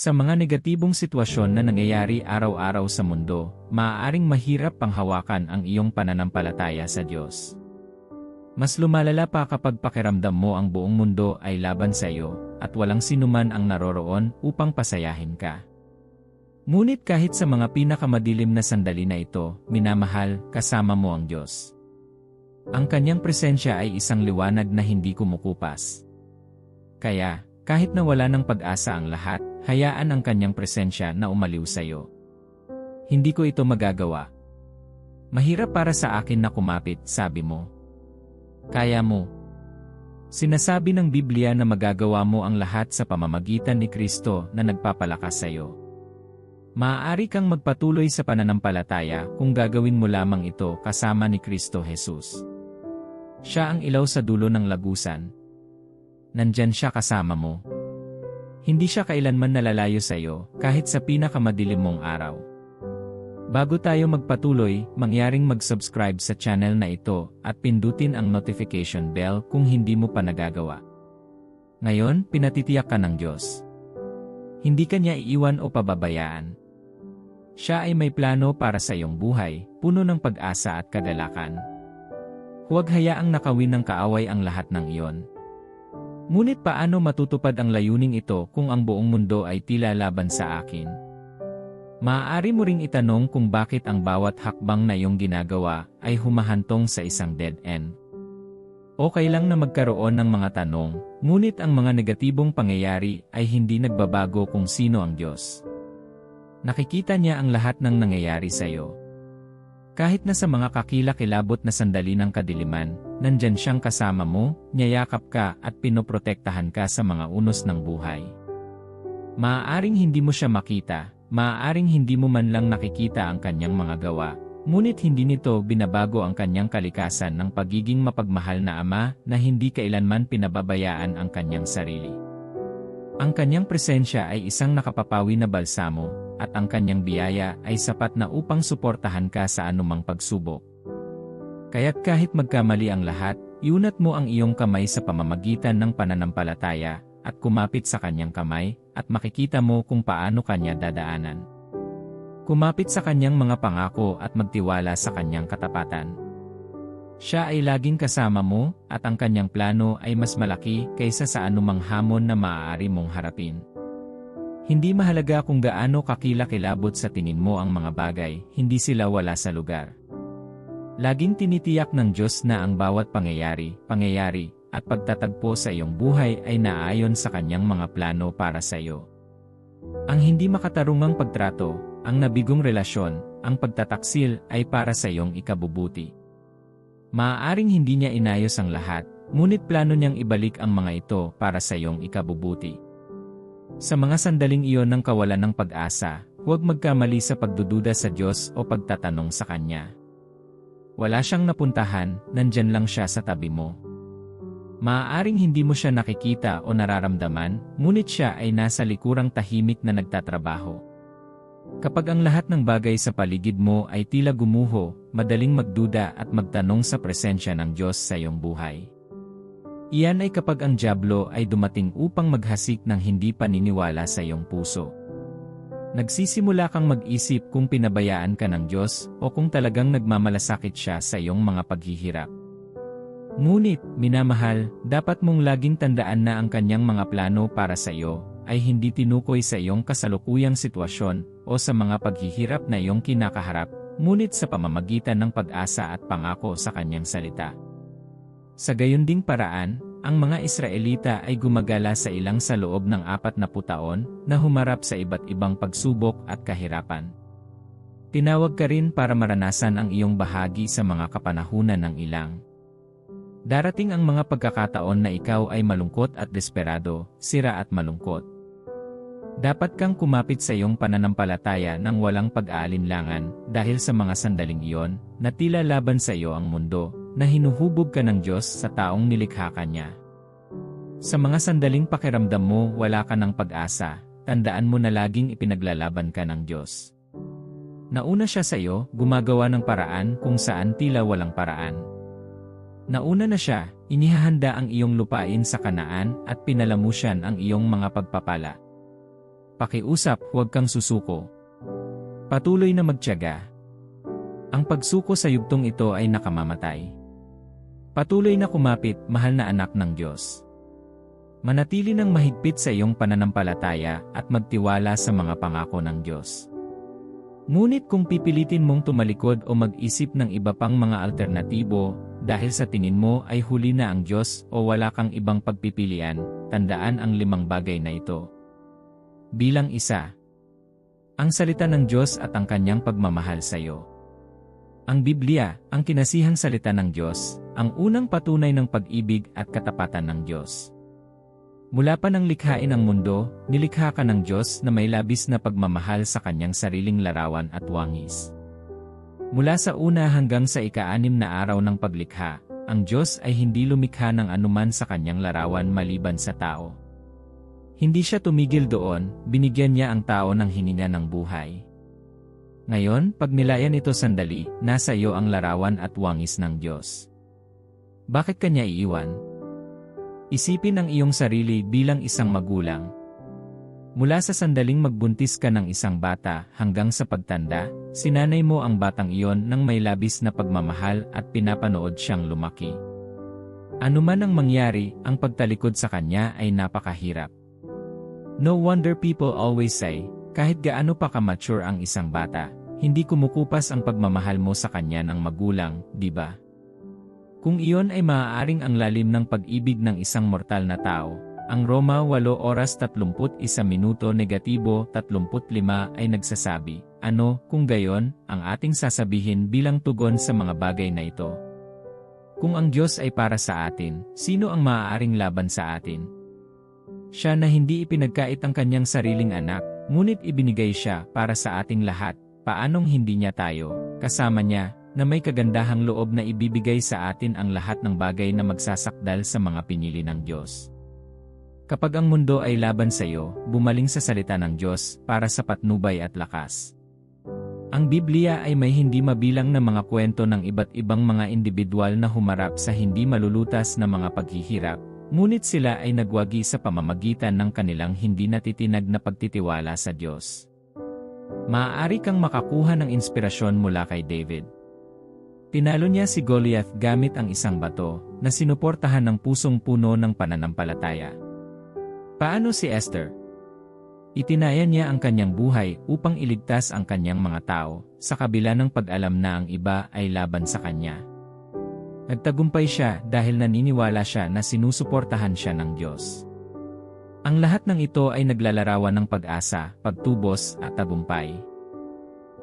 Sa mga negatibong sitwasyon na nangyayari araw-araw sa mundo, maaaring mahirap panghawakan ang iyong pananampalataya sa Diyos. Mas lumalala pa kapag pakiramdam mo ang buong mundo ay laban sa iyo, at walang sinuman ang naroroon upang pasayahin ka. Ngunit kahit sa mga pinakamadilim na sandali na ito, minamahal, kasama mo ang Diyos. Ang kanyang presensya ay isang liwanag na hindi kumukupas. Kaya, kahit na wala ng pag-asa ang lahat, hayaan ang kanyang presensya na umaliw sa iyo. Hindi ko ito magagawa. Mahirap para sa akin na kumapit, sabi mo. Kaya mo. Sinasabi ng Biblia na magagawa mo ang lahat sa pamamagitan ni Kristo na nagpapalakas sa iyo. Maaari kang magpatuloy sa pananampalataya kung gagawin mo lamang ito kasama ni Kristo Jesus. Siya ang ilaw sa dulo ng lagusan. Nandyan siya kasama mo. Hindi siya kailanman nalalayo sa iyo kahit sa pinakamadilim mong araw. Bago tayo magpatuloy, mangyaring mag-subscribe sa channel na ito at pindutin ang notification bell kung hindi mo pa nagagawa. Ngayon, pinatitiyak ka ng Diyos. Hindi ka niya iiwan o pababayaan. Siya ay may plano para sa iyong buhay, puno ng pag-asa at kagalakan. Huwag hayaang nakawin ng kaaway ang lahat ng iyon. Ngunit paano matutupad ang layuning ito kung ang buong mundo ay tila laban sa akin? Maaari mo ring itanong kung bakit ang bawat hakbang na iyong ginagawa ay humahantong sa isang dead end. Okay lang na magkaroon ng mga tanong, ngunit ang mga negatibong pangyayari ay hindi nagbabago kung sino ang Diyos. Nakikita niya ang lahat ng nangyayari sa iyo. Kahit na sa mga kakilakilabot na sandali ng kadiliman, nandyan siyang kasama mo, niyayakap ka at pinoprotektahan ka sa mga unos ng buhay. Maaaring hindi mo siya makita, maaaring hindi mo man lang nakikita ang kanyang mga gawa, ngunit hindi nito binabago ang kanyang kalikasan ng pagiging mapagmahal na ama na hindi kailanman pinababayaan ang kanyang sarili. Ang kanyang presensya ay isang nakapapawi na balsamo, at ang kanyang biyaya ay sapat na upang suportahan ka sa anumang pagsubok. Kaya't kahit magkamali ang lahat, iunat mo ang iyong kamay sa pamamagitan ng pananampalataya, at kumapit sa kanyang kamay, at makikita mo kung paano kanya dadaanan. Kumapit sa kanyang mga pangako at magtiwala sa kanyang katapatan. Siya ay laging kasama mo, at ang kanyang plano ay mas malaki kaysa sa anumang hamon na maaari mong harapin. Hindi mahalaga kung gaano kakilakilabot sa tingin mo ang mga bagay, hindi sila wala sa lugar. Laging tinitiyak ng Diyos na ang bawat pangyayari, pangyayari, at pagtatagpo sa iyong buhay ay naayon sa kanyang mga plano para sa iyo. Ang hindi makatarungang pagtrato, ang nabigong relasyon, ang pagtataksil ay para sa iyong ikabubuti. Maaaring hindi niya inayos ang lahat, ngunit plano niyang ibalik ang mga ito para sa iyong ikabubuti. Sa mga sandaling iyon ng kawalan ng pag-asa, huwag magkamali sa pagdududa sa Diyos o pagtatanong sa Kanya. Wala siyang napuntahan, nandyan lang siya sa tabi mo. Maaaring hindi mo siya nakikita o nararamdaman, ngunit siya ay nasa likurang tahimik na nagtatrabaho. Kapag ang lahat ng bagay sa paligid mo ay tila gumuho, madaling magduda at magtanong sa presensya ng Diyos sa iyong buhay. Iyan ay kapag ang Diablo ay dumating upang maghasik ng hindi paniniwala sa iyong puso. Nagsisimula kang mag-isip kung pinabayaan ka ng Diyos o kung talagang nagmamalasakit siya sa iyong mga paghihirap. Ngunit, minamahal, dapat mong laging tandaan na ang kanyang mga plano para sa iyo ay hindi tinukoy sa iyong kasalukuyang sitwasyon o sa mga paghihirap na iyong kinakaharap, ngunit sa pamamagitan ng pag-asa at pangako sa kanyang salita. Sa gayon ding paraan, ang mga Israelita ay gumagala sa ilang sa loob ng apat na putaon na humarap sa iba't ibang pagsubok at kahirapan. Tinawag ka rin para maranasan ang iyong bahagi sa mga kapanahunan ng ilang. Darating ang mga pagkakataon na ikaw ay malungkot at desperado, sira at malungkot. Dapat kang kumapit sa iyong pananampalataya ng walang pag-aalinlangan dahil sa mga sandaling iyon na tila laban sa iyo ang mundo, na hinuhubog ka ng Diyos sa taong nilikha ka niya. Sa mga sandaling pakiramdam mo wala ka ng pag-asa, tandaan mo na laging ipinaglalaban ka ng Diyos. Nauna siya sa iyo, gumagawa ng paraan kung saan tila walang paraan. Nauna na siya, inihahanda ang iyong lupain sa kanaan at pinalamusyan ang iyong mga pagpapala. pakiusap, huwag kang susuko. Patuloy na magtiyaga. Ang pagsuko sa yugtong ito ay nakamamatay. Patuloy na kumapit, mahal na anak ng Diyos. Manatili ng mahigpit sa iyong pananampalataya at magtiwala sa mga pangako ng Diyos. Ngunit kung pipilitin mong tumalikod o mag-isip ng iba pang mga alternatibo, dahil sa tingin mo ay huli na ang Diyos o wala kang ibang pagpipilian, tandaan ang limang bagay na ito. Bilang isa, ang salita ng Diyos at ang kanyang pagmamahal sa iyo. Ang Biblia, ang kinasihang salita ng Diyos, ang unang patunay ng pag-ibig at katapatan ng Diyos. Mula pa nang likhain ang mundo, nilikha ka ng Diyos na may labis na pagmamahal sa kanyang sariling larawan at wangis. Mula sa una hanggang sa ika-anim na araw ng paglikha, ang Diyos ay hindi lumikha ng anuman sa kanyang larawan maliban sa tao. Hindi siya tumigil doon, binigyan niya ang tao ng hininga ng buhay. Ngayon, pag nilayan ito sandali, nasa iyo ang larawan at wangis ng Diyos. Bakit kanya iiwan? Isipin ang iyong sarili bilang isang magulang. Mula sa sandaling magbuntis ka ng isang bata hanggang sa pagtanda, sinanay mo ang batang iyon ng may labis na pagmamahal at pinapanood siyang lumaki. Ano man ang mangyari, ang pagtalikod sa kanya ay napakahirap. No wonder people always say, kahit gaano pa ka-mature ang isang bata, hindi kumukupas ang pagmamahal mo sa kanya ng magulang, di ba? Kung iyon ay maaaring ang lalim ng pag-ibig ng isang mortal na tao, ang Roma 8 oras 31 minuto negatibo 35 ay nagsasabi, ano, kung gayon, ang ating sasabihin bilang tugon sa mga bagay na ito. Kung ang Diyos ay para sa atin, sino ang maaaring laban sa atin? Siya na hindi ipinagkait ang kanyang sariling anak, ngunit ibinigay siya para sa ating lahat, paanong hindi niya tayo, kasama niya, na may kagandahang loob na ibibigay sa atin ang lahat ng bagay na magsasakdal sa mga pinili ng Diyos. Kapag ang mundo ay laban sa iyo, bumaling sa salita ng Diyos para sa patnubay at lakas. Ang Biblia ay may hindi mabilang na mga kwento ng iba't ibang mga individual na humarap sa hindi malulutas na mga paghihirap, ngunit sila ay nagwagi sa pamamagitan ng kanilang hindi natitinag na pagtitiwala sa Diyos. Maaari kang makakuha ng inspirasyon mula kay David. Tinalo niya si Goliath gamit ang isang bato na sinuportahan ng pusong puno ng pananampalataya. Paano si Esther? Itinaya niya ang kanyang buhay upang iligtas ang kanyang mga tao sa kabila ng pag-alam na ang iba ay laban sa kanya. Nagtagumpay siya dahil naniniwala siya na sinusuportahan siya ng Diyos. Ang lahat ng ito ay naglalarawan ng pag-asa, pagtubos at tagumpay.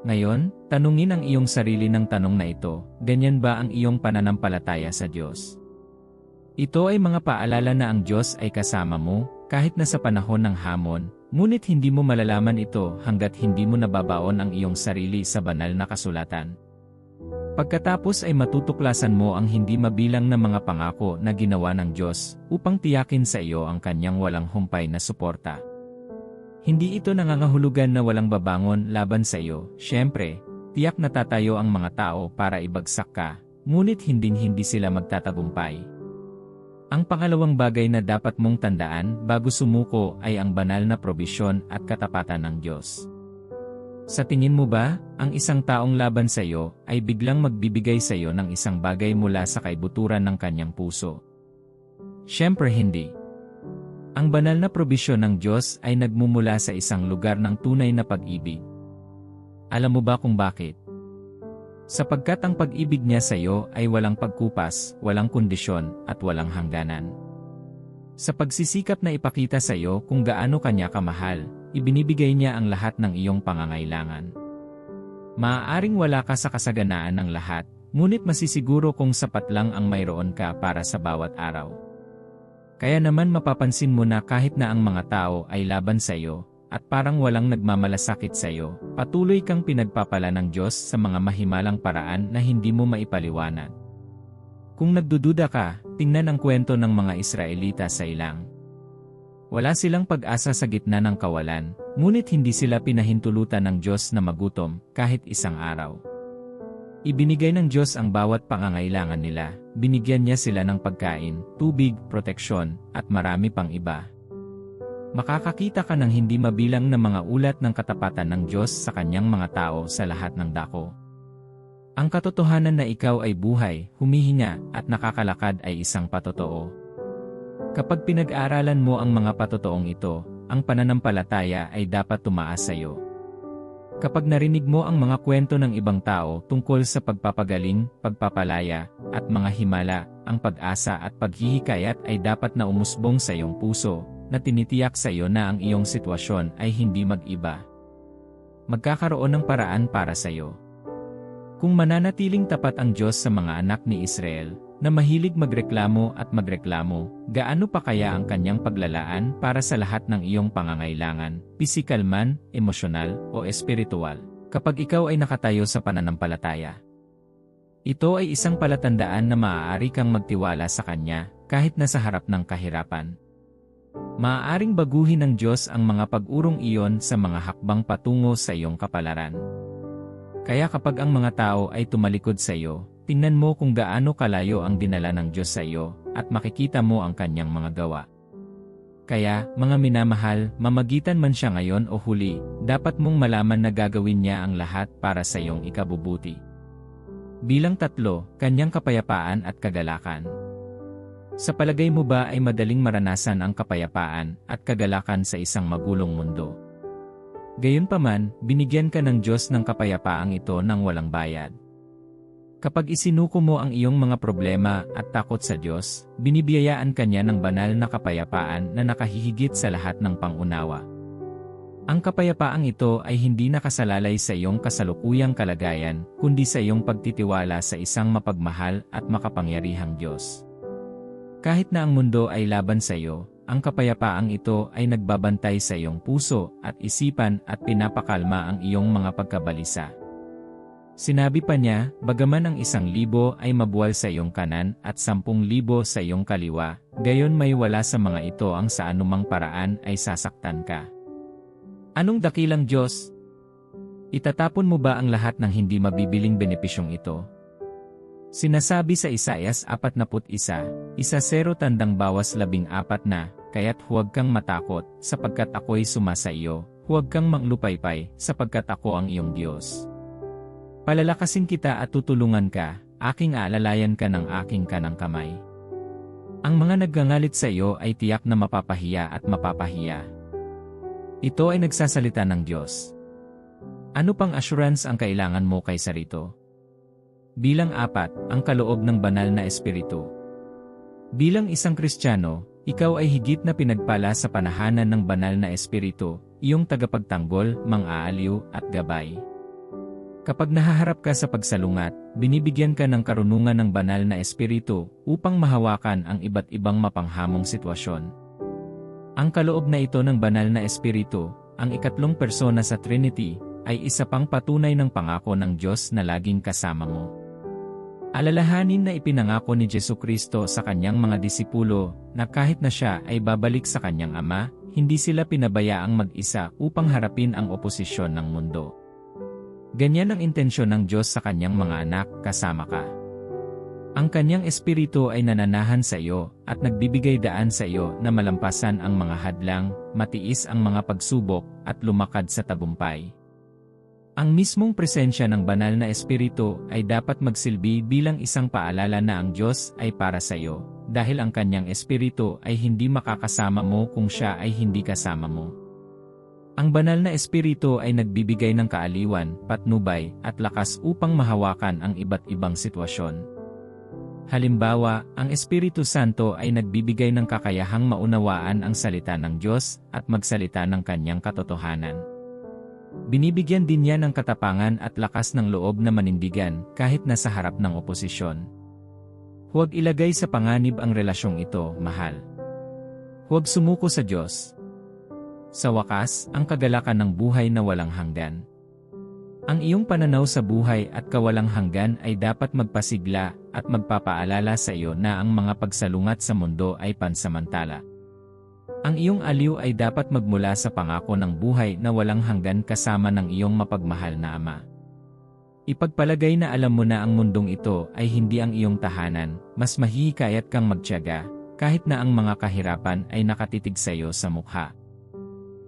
Ngayon, tanungin ang iyong sarili ng tanong na ito, ganyan ba ang iyong pananampalataya sa Diyos? Ito ay mga paalala na ang Diyos ay kasama mo, kahit na sa panahon ng hamon, ngunit hindi mo malalaman ito hanggat hindi mo nababaon ang iyong sarili sa banal na kasulatan. Pagkatapos ay matutuklasan mo ang hindi mabilang na mga pangako na ginawa ng Diyos upang tiyakin sa iyo ang kanyang walang humpay na suporta. Hindi ito nangangahulugan na walang babangon laban sa iyo, syempre, tiyak na tatayo ang mga tao para ibagsak ka, ngunit hindi-hindi sila magtatagumpay. Ang pangalawang bagay na dapat mong tandaan bago sumuko ay ang banal na probisyon at katapatan ng Diyos. Sa tingin mo ba, ang isang taong laban sa iyo ay biglang magbibigay sa iyo ng isang bagay mula sa kaibuturan ng kanyang puso? Siyempre hindi. Ang banal na probisyon ng Diyos ay nagmumula sa isang lugar ng tunay na pag-ibig. Alam mo ba kung bakit? Sapagkat ang pag-ibig niya sa iyo ay walang pagkupas, walang kondisyon, at walang hangganan. Sa pagsisikap na ipakita sa iyo kung gaano kanya kamahal, ibinibigay niya ang lahat ng iyong pangangailangan. Maaaring wala ka sa kasaganaan ng lahat, ngunit masisiguro kung sapat lang ang mayroon ka para sa bawat araw. Kaya naman mapapansin mo na kahit na ang mga tao ay laban sa iyo, at parang walang nagmamalasakit sa iyo, patuloy kang pinagpapala ng Diyos sa mga mahimalang paraan na hindi mo maipaliwanag. Kung nagdududa ka, tingnan ang kwento ng mga Israelita sa ilang. Wala silang pag-asa sa gitna ng kawalan, ngunit hindi sila pinahintulutan ng Diyos na magutom kahit isang araw. Ibinigay ng Diyos ang bawat pangangailangan nila, binigyan niya sila ng pagkain, tubig, proteksyon, at marami pang iba. Makakakita ka ng hindi mabilang na mga ulat ng katapatan ng Diyos sa kanyang mga tao sa lahat ng dako. Ang katotohanan na ikaw ay buhay, humihinga, at nakakalakad ay isang patotoo. Kapag pinag-aralan mo ang mga patotoong ito, ang pananampalataya ay dapat tumaas sa iyo. Kapag narinig mo ang mga kwento ng ibang tao tungkol sa pagpapagaling, pagpapalaya, at mga himala, ang pag-asa at paghihikayat ay dapat na umusbong sa iyong puso, na tinitiyak sa iyo na ang iyong sitwasyon ay hindi mag-iba. Magkakaroon ng paraan para sa iyo. Kung mananatiling tapat ang Diyos sa mga anak ni Israel, na mahilig magreklamo at magreklamo, gaano pa kaya ang kanyang paglalaan para sa lahat ng iyong pangangailangan, pisikal man, emosyonal, o espiritual, kapag ikaw ay nakatayo sa pananampalataya. Ito ay isang palatandaan na maaari kang magtiwala sa Kanya, kahit nasa harap ng kahirapan. Maaaring baguhin ng Diyos ang mga pag-urong iyon sa mga hakbang patungo sa iyong kapalaran. Kaya kapag ang mga tao ay tumalikod sa iyo, tingnan mo kung gaano kalayo ang dinala ng Diyos sa iyo, at makikita mo ang kanyang mga gawa. Kaya, mga minamahal, mamagitan man siya ngayon o huli, dapat mong malaman na gagawin niya ang lahat para sa iyong ikabubuti. Bilang tatlo, kanyang kapayapaan at kagalakan. Sa palagay mo ba ay madaling maranasan ang kapayapaan at kagalakan sa isang magulong mundo? Gayunpaman, binigyan ka ng Diyos ng kapayapaang ito ng walang bayad. Kapag isinuko mo ang iyong mga problema at takot sa Diyos, binibiyayaan ka niya ng banal na kapayapaan na nakahihigit sa lahat ng pangunawa. Ang kapayapaang ito ay hindi nakasalalay sa iyong kasalukuyang kalagayan, kundi sa iyong pagtitiwala sa isang mapagmahal at makapangyarihang Diyos. Kahit na ang mundo ay laban sa iyo, ang kapayapaang ito ay nagbabantay sa iyong puso at isipan at pinapakalma ang iyong mga pagkabalisa. Sinabi pa niya, bagaman ang isang libo ay mabuwal sa iyong kanan at sampung libo sa iyong kaliwa, gayon may wala sa mga ito ang sa anumang paraan ay sasaktan ka. Anong dakilang Diyos? Itatapon mo ba ang lahat ng hindi mabibiling benepisyong ito? Sinasabi sa Isayas 41, isa sero tandang bawas labing apat na, kaya't huwag kang matakot, sapagkat ako'y sumasa iyo, huwag kang manglupaypay, sapagkat ako ang iyong Diyos. Palalakasin kita at tutulungan ka, aking aalalayan ka ng aking kanang kamay. Ang mga nagngangalit sa iyo ay tiyak na mapapahiya at mapapahiya. Ito ay nagsasalita ng Diyos. Ano pang assurance ang kailangan mo kay sarito? Bilang apat, ang kaloob ng banal na espiritu. Bilang isang Kristiyano, ikaw ay higit na pinagpala sa panahanan ng banal na espiritu, iyong tagapagtanggol, mang-aaliw, at gabay. Kapag nahaharap ka sa pagsalungat, binibigyan ka ng karunungan ng banal na espiritu upang mahawakan ang iba't ibang mapanghamong sitwasyon. Ang kaloob na ito ng banal na espiritu, ang ikatlong persona sa Trinity, ay isa pang patunay ng pangako ng Diyos na laging kasama mo. Alalahanin na ipinangako ni Jesu Kristo sa kanyang mga disipulo na kahit na siya ay babalik sa kanyang Ama, hindi sila pinabayaang mag-isa upang harapin ang oposisyon ng mundo. Ganyan ang intensyon ng Diyos sa kanyang mga anak, kasama ka. Ang kanyang espiritu ay nananahan sa iyo at nagbibigay daan sa iyo na malampasan ang mga hadlang, matiis ang mga pagsubok at lumakad sa tabumpay. Ang mismong presensya ng banal na espiritu ay dapat magsilbi bilang isang paalala na ang Diyos ay para sa iyo, dahil ang kanyang espiritu ay hindi makakasama mo kung siya ay hindi kasama mo. Ang banal na espiritu ay nagbibigay ng kaaliwan, patnubay, at lakas upang mahawakan ang iba't ibang sitwasyon. Halimbawa, ang Espiritu Santo ay nagbibigay ng kakayahang maunawaan ang salita ng Diyos at magsalita ng kanyang katotohanan. Binibigyan din niya ng katapangan at lakas ng loob na manindigan kahit nasa harap ng oposisyon. Huwag ilagay sa panganib ang relasyong ito, mahal. Huwag sumuko sa Diyos, sa wakas, ang kagalakan ng buhay na walang hanggan. Ang iyong pananaw sa buhay at kawalang hanggan ay dapat magpasigla at magpapaalala sa iyo na ang mga pagsalungat sa mundo ay pansamantala. Ang iyong aliw ay dapat magmula sa pangako ng buhay na walang hanggan kasama ng iyong mapagmahal na Ama. Ipagpalagay na alam mo na ang mundong ito ay hindi ang iyong tahanan, mas mahihikayat kang magtiyaga, kahit na ang mga kahirapan ay nakatitig sa iyo sa mukha.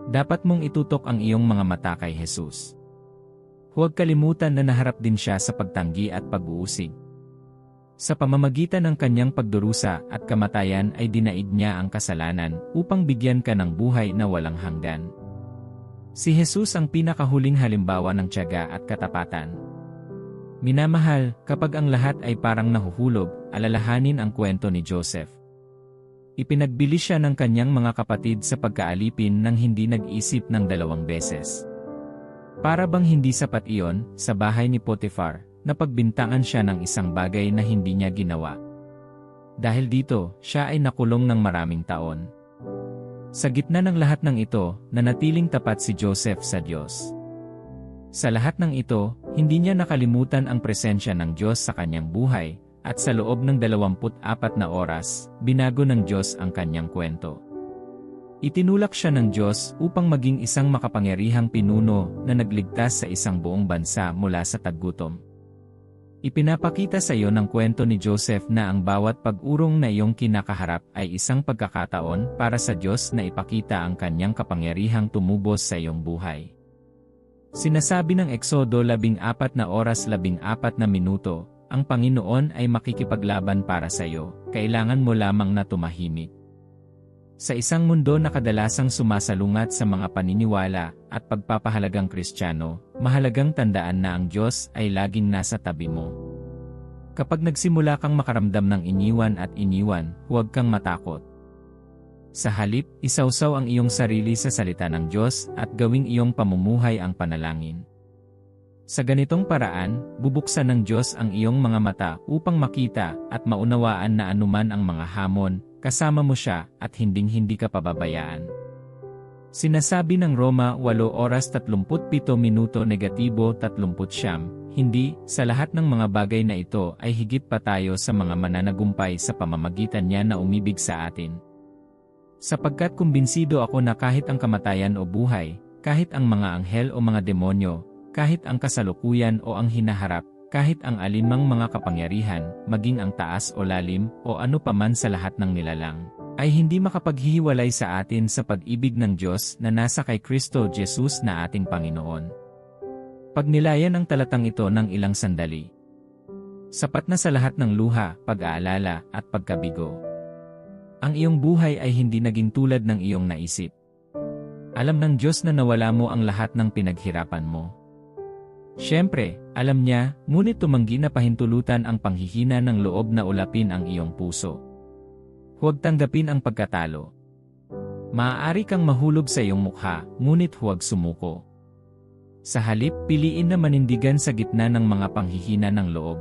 Dapat mong itutok ang iyong mga mata kay Jesus. Huwag kalimutan na naharap din siya sa pagtanggi at pag-uusig. Sa pamamagitan ng kanyang pagdurusa at kamatayan ay dinaig niya ang kasalanan upang bigyan ka ng buhay na walang hanggan. Si Jesus ang pinakahuling halimbawa ng tiyaga at katapatan. Minamahal, kapag ang lahat ay parang nahuhulog, alalahanin ang kwento ni Joseph. Ipinagbili siya ng kanyang mga kapatid sa pagkaalipin nang hindi nag-isip ng dalawang beses. Para bang hindi sapat iyon, sa bahay ni Potiphar, na pagbintangan siya ng isang bagay na hindi niya ginawa. Dahil dito, siya ay nakulong ng maraming taon. Sa gitna ng lahat ng ito, nanatiling tapat si Joseph sa Diyos. Sa lahat ng ito, hindi niya nakalimutan ang presensya ng Diyos sa kanyang buhay, at sa loob ng 24 na oras, binago ng Diyos ang kanyang kwento. Itinulak siya ng Diyos upang maging isang makapangyarihang pinuno na nagligtas sa isang buong bansa mula sa taggutom. Ipinapakita sa iyo ng kwento ni Joseph na ang bawat pag-urong na iyong kinakaharap ay isang pagkakataon para sa Diyos na ipakita ang kanyang kapangyarihang tumubos sa iyong buhay. Sinasabi ng Eksodo 14 na oras 14 na minuto, ang Panginoon ay makikipaglaban para sa iyo, kailangan mo lamang na tumahimik. Sa isang mundo na kadalasang sumasalungat sa mga paniniwala at pagpapahalagang kristyano, mahalagang tandaan na ang Diyos ay laging nasa tabi mo. Kapag nagsimula kang makaramdam ng iniwan at iniwan, huwag kang matakot. Sa halip, isawsaw ang iyong sarili sa salita ng Diyos at gawing iyong pamumuhay ang panalangin. Sa ganitong paraan, bubuksan ng Diyos ang iyong mga mata upang makita at maunawaan na anuman ang mga hamon, Kasama mo siya at hinding-hindi ka pababayaan. Sinasabi ng Roma 8 oras 37 minuto negatibo 30 hindi, sa lahat ng mga bagay na ito ay higit pa tayo sa mga mananagumpay sa pamamagitan niya na umibig sa atin. Sapagkat kumbinsido ako na kahit ang kamatayan o buhay, kahit ang mga anghel o mga demonyo, kahit ang kasalukuyan o ang hinaharap, kahit ang alinmang mga kapangyarihan, maging ang taas o lalim, o ano paman sa lahat ng nilalang, ay hindi makapaghihiwalay sa atin sa pag-ibig ng Diyos na nasa kay Kristo Jesus na ating Panginoon. Pagnilayan ang talatang ito ng ilang sandali. Sapat na sa lahat ng luha, pag-aalala, at pagkabigo. Ang iyong buhay ay hindi naging tulad ng iyong naisip. Alam ng Diyos na nawala mo ang lahat ng pinaghirapan mo. Siyempre, alam niya, ngunit tumanggi na pahintulutan ang panghihina ng loob na ulapin ang iyong puso. Huwag tanggapin ang pagkatalo. Maaari kang mahulog sa iyong mukha, ngunit huwag sumuko. Sa halip, piliin na manindigan sa gitna ng mga panghihina ng loob.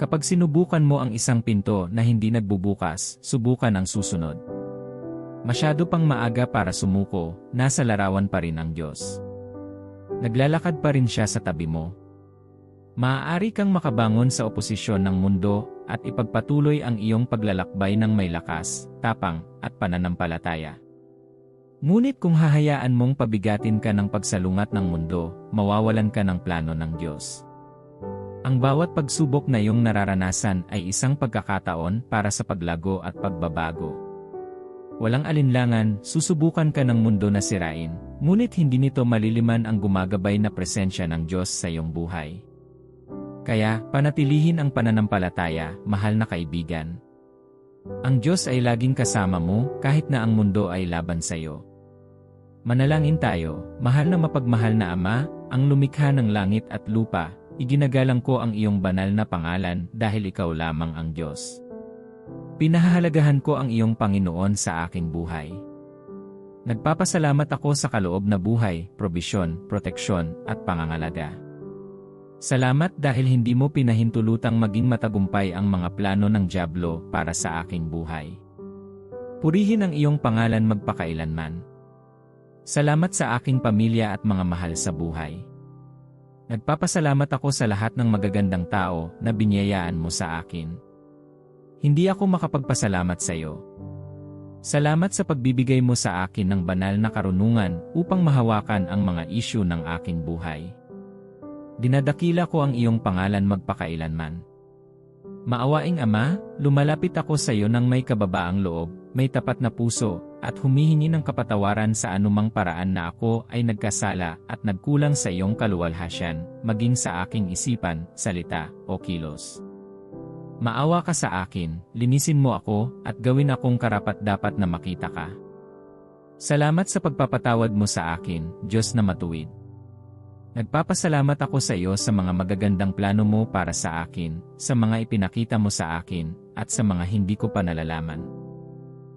Kapag sinubukan mo ang isang pinto na hindi nagbubukas, subukan ang susunod. Masyado pang maaga para sumuko, nasa larawan pa rin ang Diyos. Naglalakad pa rin siya sa tabi mo. Maaari kang makabangon sa oposisyon ng mundo at ipagpatuloy ang iyong paglalakbay ng may lakas, tapang, at pananampalataya. Ngunit kung hahayaan mong pabigatin ka ng pagsalungat ng mundo, mawawalan ka ng plano ng Diyos. Ang bawat pagsubok na iyong nararanasan ay isang pagkakataon para sa paglago at pagbabago. Walang alinlangan, susubukan ka ng mundo na sirain, ngunit hindi nito maliliman ang gumagabay na presensya ng Diyos sa iyong buhay. Kaya, panatilihin ang pananampalataya, mahal na kaibigan. Ang Diyos ay laging kasama mo kahit na ang mundo ay laban sa iyo. Manalangin tayo, mahal na mapagmahal na Ama, ang lumikha ng langit at lupa, iginagalang ko ang iyong banal na pangalan dahil ikaw lamang ang Diyos. Pinahahalagahan ko ang iyong Panginoon sa aking buhay. Nagpapasalamat ako sa kaloob na buhay, probisyon, proteksyon, at pangangalaga. Salamat dahil hindi mo pinahintulutang maging matagumpay ang mga plano ng Diablo para sa aking buhay. Purihin ang iyong pangalan magpakailanman. Salamat sa aking pamilya at mga mahal sa buhay. Nagpapasalamat ako sa lahat ng magagandang tao na binyayaan mo sa akin. Hindi ako makapagpasalamat sa iyo. Salamat sa pagbibigay mo sa akin ng banal na karunungan upang mahawakan ang mga isyu ng aking buhay. Dinadakila ko ang iyong pangalan magpakailanman. Maawaing Ama, lumalapit ako sa iyo ng may kababaang loob, may tapat na puso, at humihingi ng kapatawaran sa anumang paraan na ako ay nagkasala at nagkulang sa iyong kaluwalhasyan, maging sa aking isipan, salita, o kilos. Maawa ka sa akin, linisin mo ako, at gawin akong karapat-dapat na makita ka. Salamat sa pagpapatawad mo sa akin, Diyos na matuwid. Nagpapasalamat ako sa iyo sa mga magagandang plano mo para sa akin, sa mga ipinakita mo sa akin, at sa mga hindi ko pa nalalaman.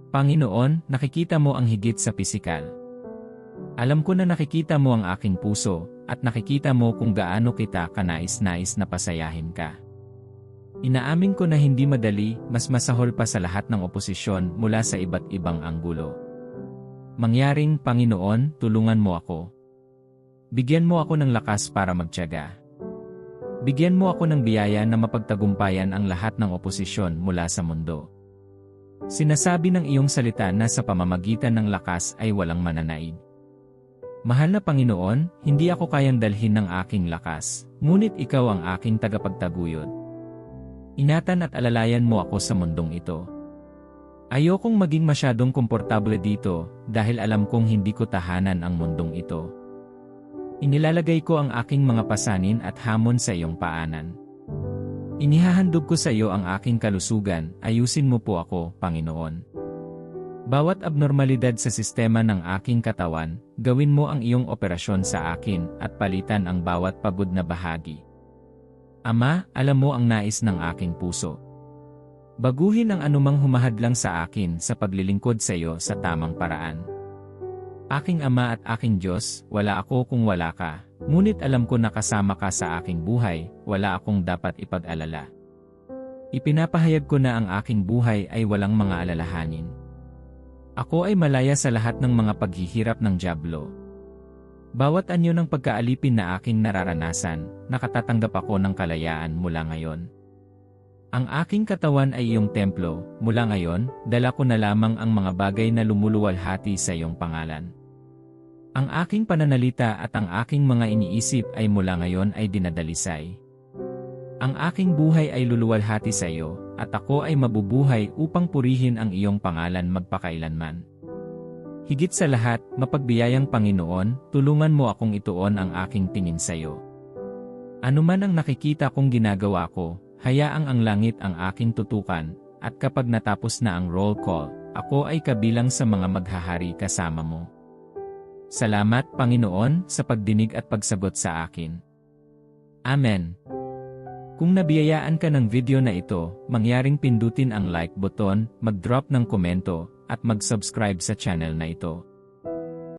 Panginoon, nakikita mo ang higit sa pisikal. Alam ko na nakikita mo ang aking puso, at nakikita mo kung gaano kita kanais-nais na pasayahin ka. Inaamin ko na hindi madali, mas masahol pa sa lahat ng oposisyon mula sa iba't ibang anggulo. Mangyaring, Panginoon, tulungan mo ako. Bigyan mo ako ng lakas para magtiyaga. Bigyan mo ako ng biyaya na mapagtagumpayan ang lahat ng oposisyon mula sa mundo. Sinasabi ng iyong salita na sa pamamagitan ng lakas ay walang mananaig. Mahal na Panginoon, hindi ako kayang dalhin ng aking lakas, ngunit ikaw ang aking tagapagtaguyod. Inatan at alalayan mo ako sa mundong ito. Ayokong maging masyadong komportable dito dahil alam kong hindi ko tahanan ang mundong ito. Inilalagay ko ang aking mga pasanin at hamon sa iyong paanan. Inihahandog ko sa iyo ang aking kalusugan, ayusin mo po ako, Panginoon. Bawat abnormalidad sa sistema ng aking katawan, gawin mo ang iyong operasyon sa akin at palitan ang bawat pagod na bahagi. Ama, alam mo ang nais ng aking puso. Baguhin ang anumang humahadlang sa akin sa paglilingkod sa iyo sa tamang paraan. Aking Ama at aking Diyos, wala ako kung wala ka, ngunit alam ko na kasama ka sa aking buhay, wala akong dapat ipag-alala. Ipinapahayag ko na ang aking buhay ay walang mga alalahanin. Ako ay malaya sa lahat ng mga paghihirap ng Diablo. Bawat anyo ng pagkaalipin na aking nararanasan, nakatatanggap ako ng kalayaan mula ngayon. Ang aking katawan ay iyong templo, mula ngayon, dala ko na lamang ang mga bagay na lumuluwalhati sa iyong pangalan. Ang aking pananalita at ang aking mga iniisip ay mula ngayon ay dinadalisay. Ang aking buhay ay luluwalhati sa iyo, at ako ay mabubuhay upang purihin ang iyong pangalan magpakailanman. Higit sa lahat, mapagbiyayang Panginoon, tulungan mo akong ituon ang aking tingin sa iyo. Ano man ang nakikita kong ginagawa ko, Hayaang ang langit ang aking tutukan, at kapag natapos na ang roll call, ako ay kabilang sa mga maghahari kasama mo. Salamat, Panginoon, sa pagdinig at pagsagot sa akin. Amen. Kung nabiyayaan ka ng video na ito, mangyaring pindutin ang like button, mag-drop ng komento, at mag-subscribe sa channel na ito.